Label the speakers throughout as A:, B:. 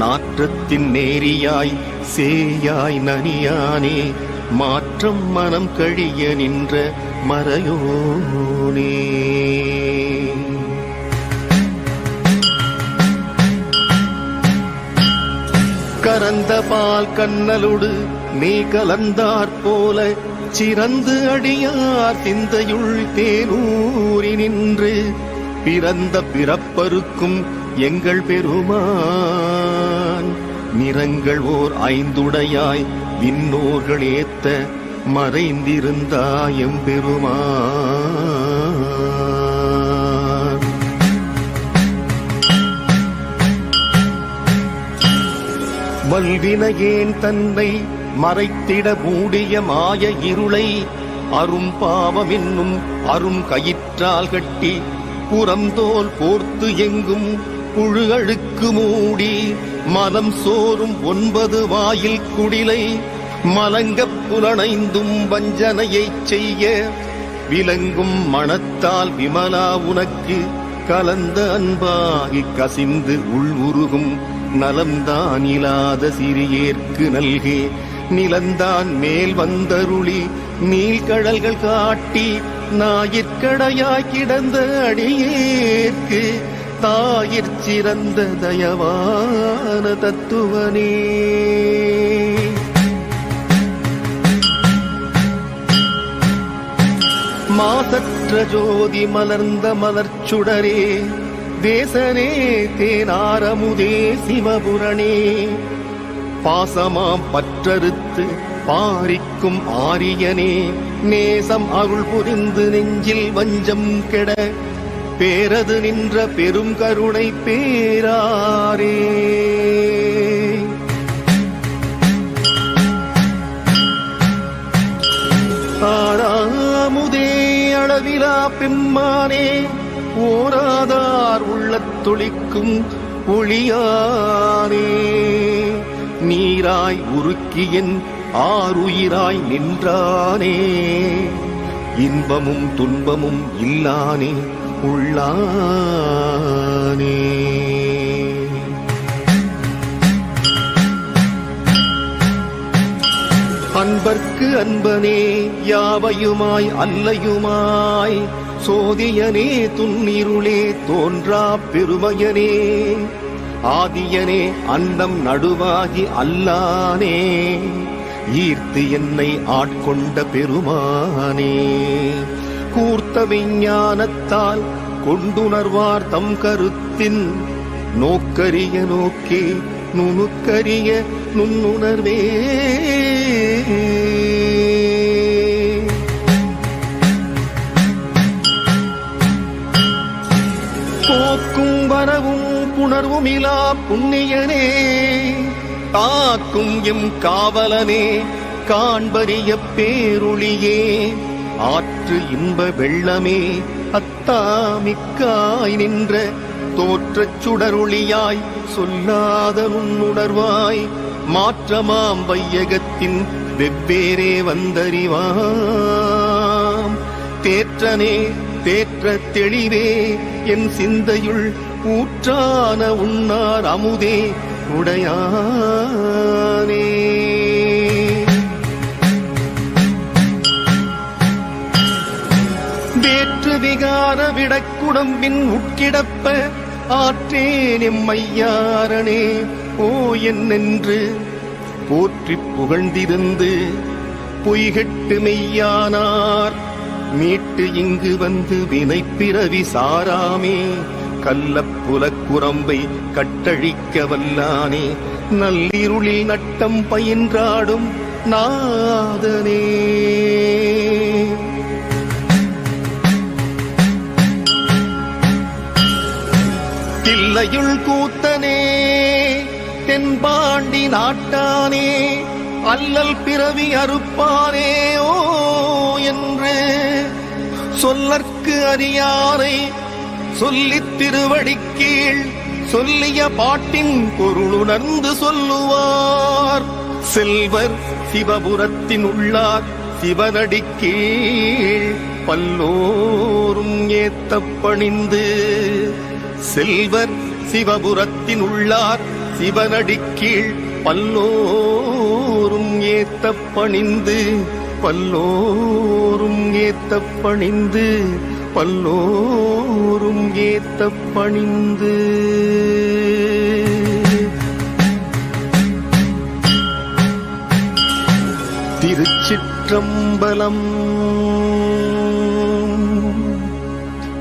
A: நாற்றத்தின் நேரியாய் சேயாய் நனியானே மாற்றம் மனம் கழிய நின்ற மறையோனே. கரந்த பால் கண்ணலுடு நீ கலந்தாற் போல சிறந்து அடியார் சிந்தையுள் தேனூறி நின்று பிறந்த பிறப்பருக்கும் எங்கள் பெருமா நிறங்கள் ஓர் ஐந்துடையாய் விண்ணோர்கள் ஏத்த மறைந்திருந்தாயம் பெருமான் வல்வினையேன் தன்னை மறைத்திட மூடிய மாய இருளை அரும் பாவம் என்னும் அரும் கயிற்றால் கட்டி புறந்தோல் போர்த்து எங்கும் புழு அழுக்கு மூடி மலம் சோறும் ஒன்பது வாயில் குடிலை மலங்கப் புலனைந்தும் வஞ்சனையைச் செய்ய விலங்கும் மனத்தால் விமலா உனக்கு கலந்த அன்பாகி கசிந்து உள் உருகும் நலம்தான் இலாத சிறியேற்கு நல்கே. நிலந்தான் மேல் வந்தருளி நீள்கடல்கள் காட்டி ஞாயிற்கடையாய் கிடந்த அடியேற்கு தாயிற் சிறந்த தயவான தத்துவனே. மாசற்ற ஜோதி மலர்ந்த மலர்ச்சுடரே தேசனே தேனாரமுதே சிவபுரணே. பாசமாம் பற்றறுத்து பாரிக்கும் ஆரியனே நேசம் அருள் புரிந்து நெஞ்சில் வஞ்சம் கெட பேரது நின்ற பெரும் கருணை பேராரே. ஆறாமுதே அளவிலா பெம்மானே ஓராதார் உள்ளத் துளிக்கும் ஒளியானே. நீராய் உருக்கியன் ஆறுயிராய் நின்றானே இன்பமும் துன்பமும் இல்லானே. உள்ளானே. அன்பர்க்கு அன்பனே யாவையுமாய் அல்லையுமாய். சோதியனே துன்னிருளே தோன்றா பெருமையனே. ஆதியனே அண்டம் நடுவாகி அல்லானே. ஈர்த்து என்னை ஆட்கொண்ட பெருமானே. கூர்த்த விஞ்ஞானத்தால் கொண்டுணர்வார் தம் கருத்தின். நோக்கரிய நோக்கி நுணுக்கரிய நுண்ணுணர்வே. போக்கும் வரவும் புணர்வுமிலா புண்ணியனே. தாக்கும் எம் காவலனே காண்பறிய பேருளியே ஆற்று இன்ப வெள்ளமே அத்தாமிக்காய் நின்ற தோற்றச் சுடருளியாய் சொல்லாத உன்னுணர்வாய் மாற்றமாம் வையகத்தின் வெவ்வேறே வந்தறிவாம். தேற்றனே தேற்ற தெளிவே என் சிந்தையுள் ஊற்றான உன்னார் அமுதே உடையானே. விகார விடக்குடம்பின் உட்கிடப்ப ஆற்றேன் எம்மையாரனே ஓ என்னென்று போற்றிப் புகழ்ந்திருந்து பொய்கெட்டு மெய்யானார். மீட்டு இங்கு வந்து வினைப்பிறவி சாராமே கள்ளப்புலக் குரம்பை கட்டழிக்க வல்லானே. நல்லிருளில் நட்டம் பயின்றாடும் நாதனே. தில்லையுள் கூத்தனே தென்பாண்டி நாட்டானே அல்லல் பிறவி அறுப்பானே ஓ என்று சொல்லற்கு அறியாரை சொல்லித் திருவடிக் கீழ் சொல்லிய பாட்டின் பொருளுணர்ந்து சொல்லுவார். செல்வர் சிவபுரத்தின் உள்ளார் சிவனடிக்கீழ் பல்லோரும் ஏத்தப் பணிந்து செல்வர் சிவபுரத்தின் உள்ளார் சிவனடிக்கீழ் பல்லோரும் ஏத்த பணிந்து பல்லோரும் ஏத்த பணிந்து பல்லோரும் ஏத்த பணிந்து. திருச்சிற்றம்பலம்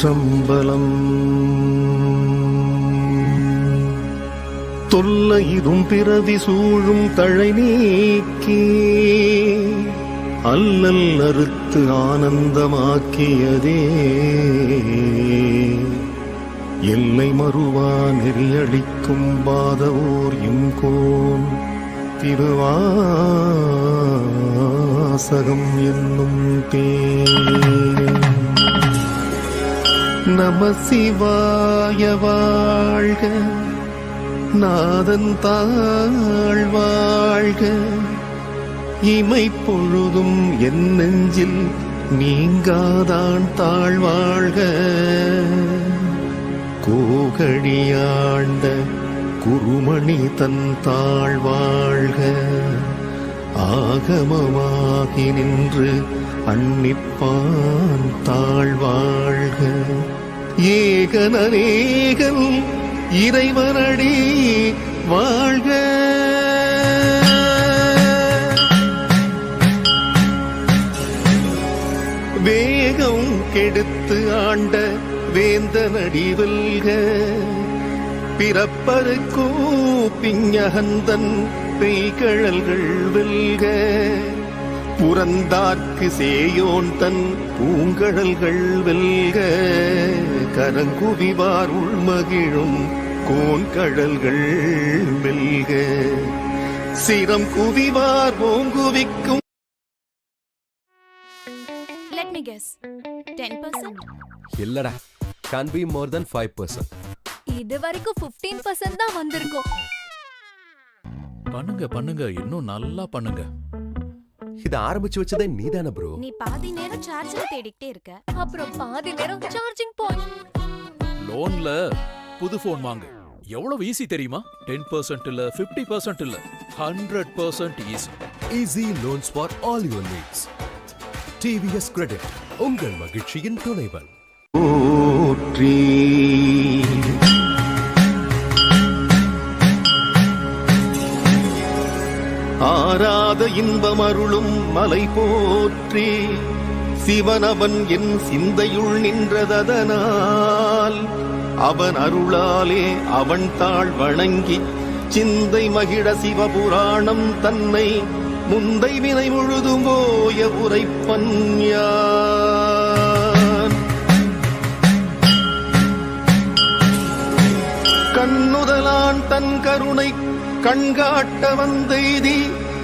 A: திருச்சிற்றம்பலம் தொல்லையிரும் பிறவி சூழும் தழை நீக்கி அல்லல் அறுத்து ஆனந்தமாக்கியதே. எல்லை மறுவா நெறியடிக்கும் பாதவோர் எங்கோன் திருவாசகம் என்னும் தேன் நம சிவாய வாழ்க. நாதன் தாழ் வாழ்க. இமை பொழுதும் என் நெஞ்சில் நீங்காதான் தாழ்வாழ்க கோகழியாழ்ந்த குருமணி தன் தாழ்வாழ்க ஆகமமாகி நின்று அன்னிப்பான் தாழ்வாழ்க. அநேகன் இறைவனடி வாழ்க. வேகம் கெடுத்து ஆண்ட வேந்தனடி வெல்க. பிறப்பருக்கோ பிஞகந்தன் பெய்கழல்கள் வெல்க. புறந்தார்க்கு சேயோன் தன் பூங்கழல்கள் வெல்க கரங்குவிவார் உள்மகிழும் கோன்கழல்கள் வெல்க சிரம் குவிவார் ஓங்குவிக்கும்.
B: Let me guess. 10%?
C: இல்லடா can be more than five percent
B: இது வரைக்கும் 15% தான் வந்திருக்கும்.
D: பண்ணுங்க பண்ணுங்க இன்னும் நல்லா பண்ணுங்க.
C: இதை ஆரம்பிச்சு வச்சதே நீதானே ப்ரோ
B: நீ பாதி நேரம் சார்ஜர் தேடிக்கிட்டே இருக்க. அப்புறம் பாதி நேரம் சார்ஜிங் பாயிண்ட்
D: லோன்ல புது ஃபோன் வாங்கு. எவ்வளவு ஈஸி தெரியுமா? டென் பர்சன்ட் இல்ல பிப்டி பர்சன்ட் இல்ல hundred percent easy
C: easy loans for all your needs TVS credit உங்கள் மகிழ்ச்சியின் துணைவன்.
A: போற்றி ஆராத இன்பம் அருளும் மலை போற்றி சிவனவன் என் சிந்தையுள் நின்றததனால். அவன் அருளாலே அவன் தாழ் வணங்கி சிந்தை மகிழ சிவபுராணம் தன்னை முந்தை வினை முழுதும் போய உரைப்பன் கண்ணுதலான் தன் கருணை கண்காட்ட வந்தெய்தி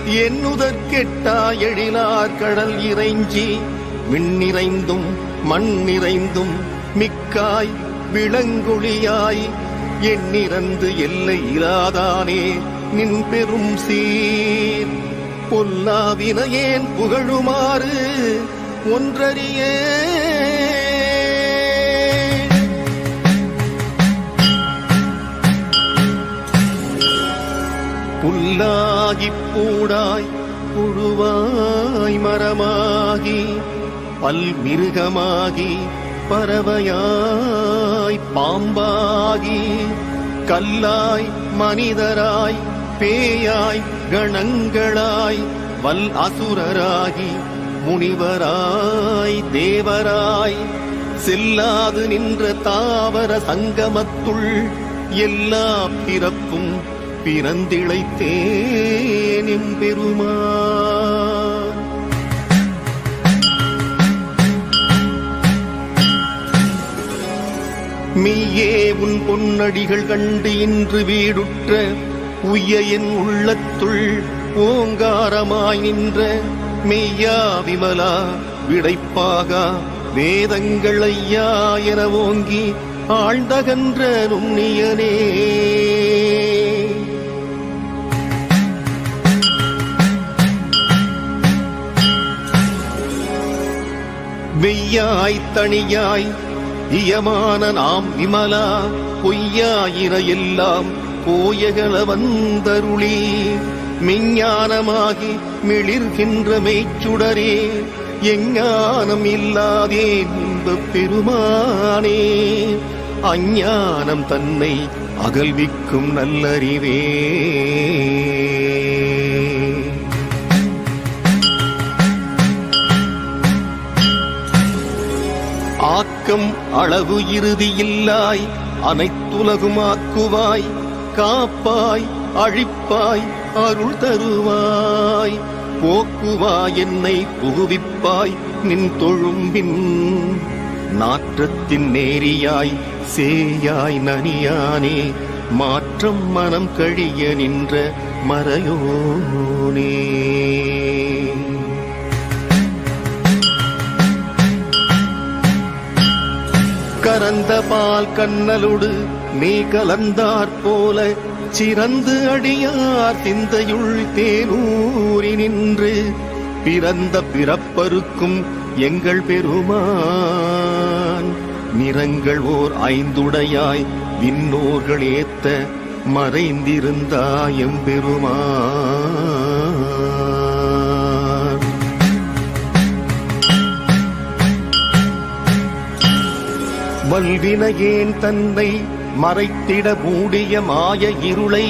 A: என்னுதற் கெட்டா எழிலார் கடல் இறைஞ்சி விண்ணிறைந்தும் மண் நிறைந்தும் மிக்காய் விளங்குழியாய் எண்ணிறந்து எல்லை இராதானே நின் பெரும் சீர். பொல்லாவினையேன் புகழுமாறு ஒன்றறியே புல்லாகி பூடாய் புழுவாய் மரமாகி பல்மிருகமாகி பறவையாய் பாம்பாகி கல்லாய் மனிதராய் பேயாய் கணங்களாய் வல் அசுரராகி முனிவராய் தேவராய் செல்லாது நின்ற தாவர சங்கமத்துள் எல்லா பிறப்பும் பிறந்திழைத்தேனும் பெருமா மெய்யே உன் பொன்னடிகள் கண்டு இன்று வீடுற்ற உய்ய உள்ளத்துள் ஓங்காரமாய் நின்ற மெய்யா விமலா விடைப்பாகா வேதங்கள் ஐயா என ஓங்கி ஆழ்ந்தகன்ற நுண்ணியனே மெய்யாய் தனியாய் இயமான நாம் விமலா பொய்யாயிர எல்லாம் போயகள வந்தருளி. மெஞ்ஞானமாகி மிளிர்கின்ற மெய்ச்சுடரே எஞ்ஞானம் இல்லாதே இந்த பெருமானே. அஞ்ஞானம் தன்னை அகல்விக்கும் நல்லறிவே. ஆக்கம் அளவு இறுதியில்லாய் அனைத்துலகும் ஆக்குவாய் காப்பாய் அழிப்பாய் அருள் தருவாய். போக்குவாய் என்னை புகுவிப்பாய் நின் தொழும்பின் நாற்றத்தின் நேரியாய் சேயாய் நனியானே மாற்றம் மனம் கழிய நின்ற மறையோனே. கரந்த பால் கண்ணலுடு நீ கலந்தாற் போல சிறந்து அடியார் சிந்தையுள் தேனூரி நின்று பிறந்த பிறப்பருக்கும் எங்கள் பெருமான். நிறங்கள் ஓர் ஐந்துடையாய் விண்ணோர்கள் ஏத்த மறைந்திருந்தாயம் பெருமான். வல்வினையேன் தன்னை மறைத்திட மூடிய மாய இருளை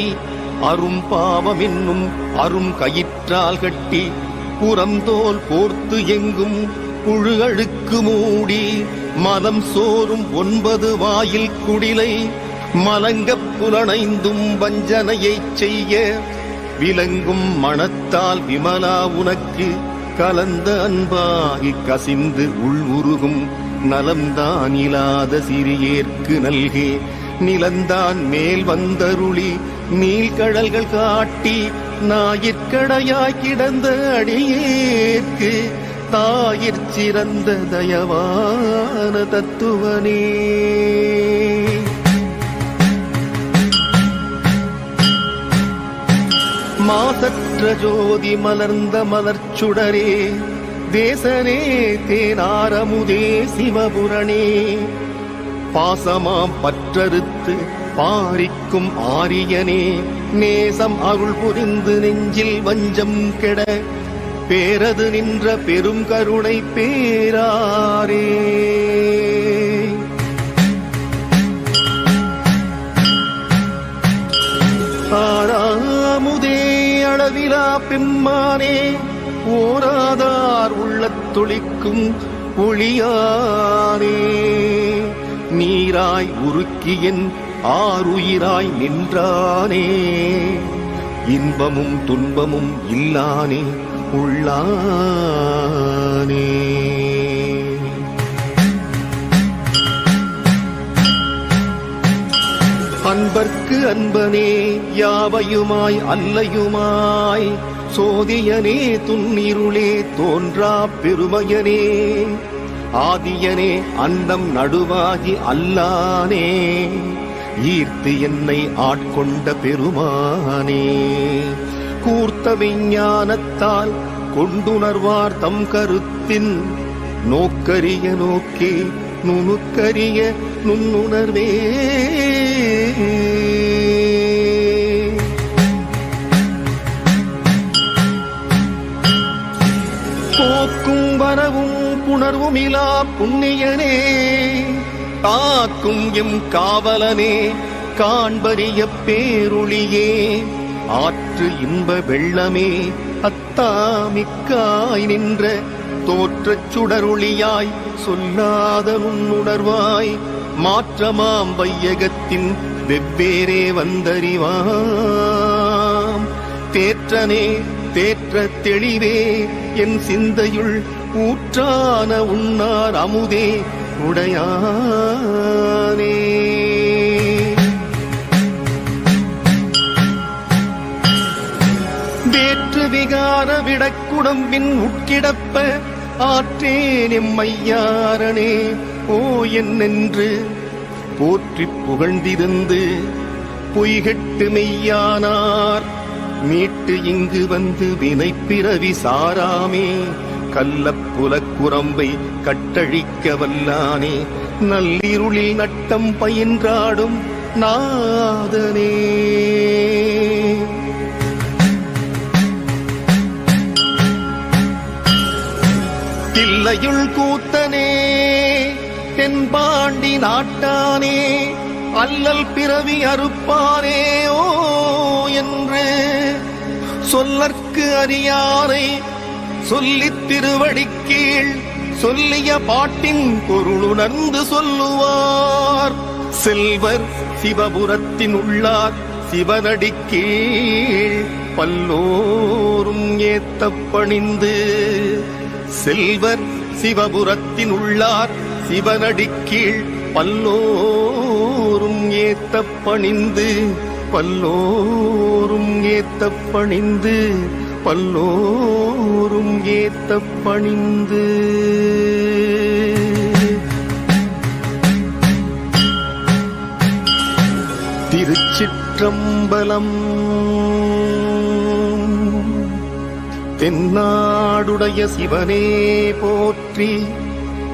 A: அரும் பாவம் என்னும் அரும் கயிற்றால் கட்டி புறந்தோல் போர்த்து எங்கும் புழு அழுக்கு மூடி மதம் சோறும் ஒன்பது வாயில் குடிலை மலங்கப் புலனைந்தும் வஞ்சனையைச் செய்ய விலங்கும் மனத்தால் விமலா உனக்கு கலந்த அன்பாகி கசிந்து உள் உருகும் நலம்தான் இலாத சிறியேற்கு நல்கே. நிலந்தான் மேல் வந்தருளி நீள்கடல்கள் காட்டி நாயிற்கடையாய் கிடந்த அடியேற்கு. தாயிற் சிறந்த தயவான தத்துவனே. மாசற்ற ஜோதி மலர்ந்த மலர்ச்சுடரே. தேசனே தேனாரமுதே சிவபுரணே. பாசமாம் பற்றறுத்து பாரிக்கும் ஆரியனே. நேசம் அருள் புரிந்து நெஞ்சில் வஞ்சம் கெட பேரது நின்ற பெரும் கருணை பேராரே. ஆறாமுதே அளவிலா பெம்மானே. ஓராதார் உள்ளத் துளிக்கும் ஒளியானே. நீராய் உருக்கியன் ஆறுயிராய் நின்றானே. இன்பமும் துன்பமும் இல்லானே உள்ளானே. அன்பர்க்கு அன்பனே யாவையுமாய் அல்லையுமாய்? சோதியனே துன்னிருளே தோன்றா பெருமையனே. ஆதியனே அந்தம் நடுவாகி அல்லானே. ஈர்த்து என்னை ஆட்கொண்ட பெருமானே. கூர்த்த விஞ்ஞானத்தால் கொண்டுணர்வார் தம் கருத்தின் நோக்கரிய நோக்கே நுணுக்கரிய நுண்ணுணர்வே போக்கும் வரவும் புணர்வும் இலா புண்ணியனே. காக்கும் எம் காவலனே காண்பறிய பேருளியே. ஆற்று இன்ப வெள்ளமே அத்தாமிக்காய் நின்ற தோற்றச் சுடருளியாய் சொல்லாத உணர்வாய் மாற்றமாம் வையகத்தின் வெவ்வேறே வந்தறிவாம். தேற்றனே தேற்ற தெளிவே என் சிந்தையுள் ஊற்றான உண்ணார் அமுதே உடையானே. வேற்று விகார விடக்குடம்பின் உட்கிடப்ப ஆற்றேன் எம்மையாரனே ஓ என்னென்று போற்றிப் புகழ்ந்திருந்து பொய்கெட்டு மெய்யானார். மீட்டு இங்கு வந்து வினைப்பிறவி சாராமே. கள்ளப்புலக் குரம்பை கட்டழிக்க வல்லானே. நள்ளிருளில் நட்டம் பயின்றாடும் நாதனே. தில்லையுள் கூத்தனே. தென்பாண்டி நாட்டானே அல்லல் பிறவி அறுப்பாரே ஓ என்று சொல்லற்கு அறியாரை சொல்லித் திருவடிக்கீழ் சொல்லிய பாட்டின் பொருளுணர்ந்து சொல்லுவார். செல்வர் சிவபுரத்தின் உள்ளார் சிவனடிக்கீழ் பல்லோரும் ஏத்தப் பணிந்து. செல்வர் சிவபுரத்தின் உள்ளார் சிவனடிக்கீழ் பல்லோரும் ஏத்த பணிந்து பல்லோரும் ஏத்த பணிந்து பல்லோரும் ஏத்த பணிந்து திருச்சிற்றம்பலம் தென்னாடுடைய சிவனே போற்றி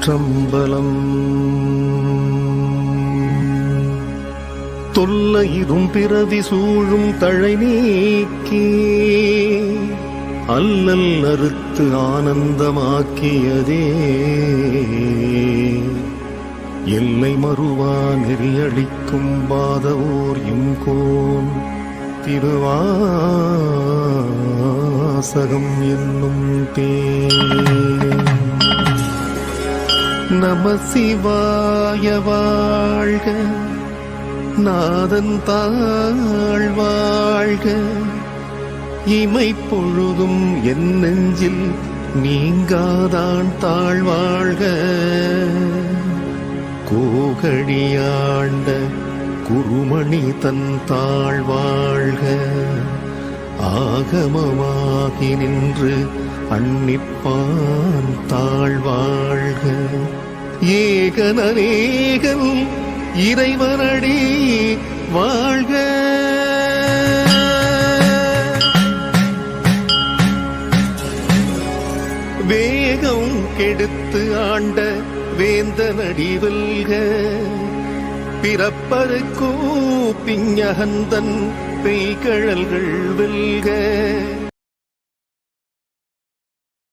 A: திருச்சிற்றம்பலம் தொல்லையிரும் பிறவி சூழும் தழை நீக்கி அல்லல் அறுத்து ஆனந்தமாக்கியதே. எல்லை மறுவா நெறியடிக்கும் பாதவோர் எங்கோன் திருவாசகம் என்னும் தேன் நம சிவாய வாழ்க. நாதன் தாழ் வாழ்க. இமை பொழுதும் என் நெஞ்சில் நீங்காதான் தாழ்வாழ்க கோகழியாண்ட குருமணி தன் தாழ்வாழ்க ஆகமமாகி நின்று அன்னிப்பான் தாழ்வாழ்க. ஏகனேகன் இறைவனடி வாழ்க. வேகம் கெடுத்து ஆண்ட வேந்தனடி வெல்க. பிறப்பருக்கோ பிஞகந்தன் பெய்கழல்கள் வெல்க.